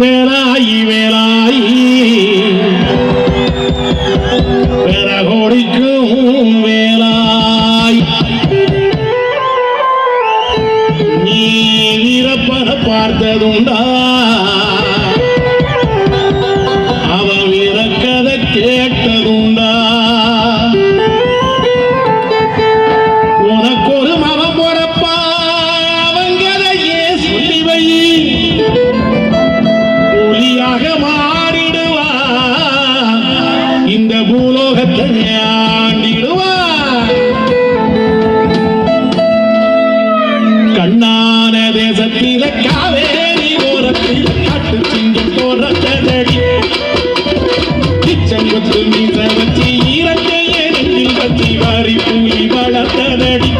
வேலாயி வேலாயி பிறகோடிக்கும் வேலாய் நீ வீரப்பன பார்த்ததுண்டா. பூலோகத்தை ஆண்டிடுவா கண்ணான தேசத்தில காவேரி ஓரத்தில் காட்டு சிங்கம் போறதடி கிச்சங்குத்து மீச வச்சு ஈரத்தையே நெஞ்சில் வச்சு வாரி பூலி வளர்த்ததடி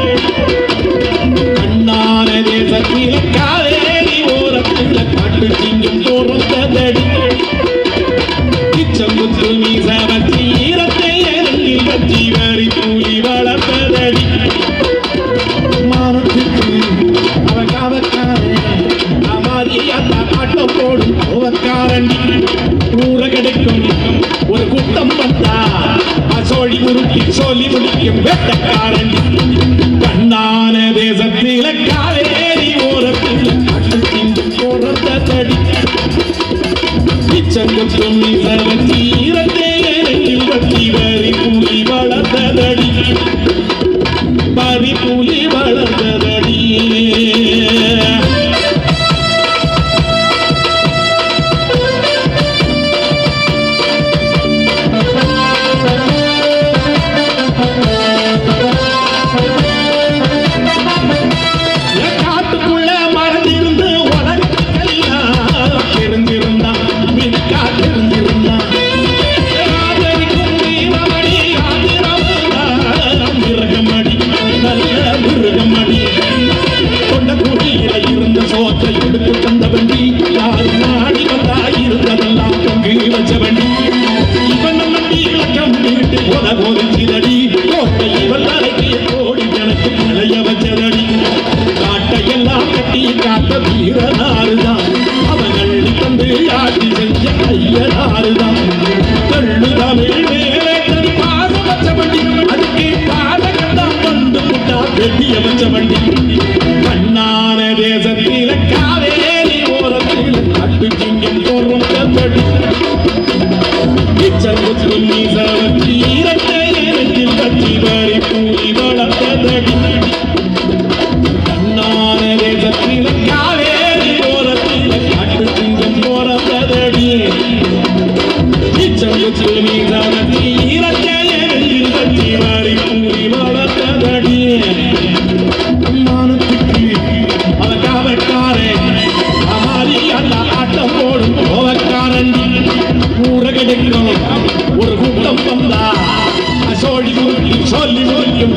முடிக்கும் வீட்டு போத கோட்டை இவன் அறைக்கு கோடி கணக்கு நிலைய வச்சதடி. காட்டையெல்லாம் கட்டி காத்த வீரனாருதான். அவன் அள்ளி தந்து ஆட்சி செஞ்ச கையனாருதான். தள்ளு தமிழ் மேலே தன் பாசம் வச்ச வண்டி அதுக்கு பாதகத்தான் வந்து முட்டா வெட்டிய வச்ச வண்டி கண்ணான தேசத்தில காவேரி ஓரத்தில் காட்டு சிங்கம் தோறும் ஒரு கூட்டம் வந்தா சொல்லி சொல்லி சொல்லி முறுக்கும்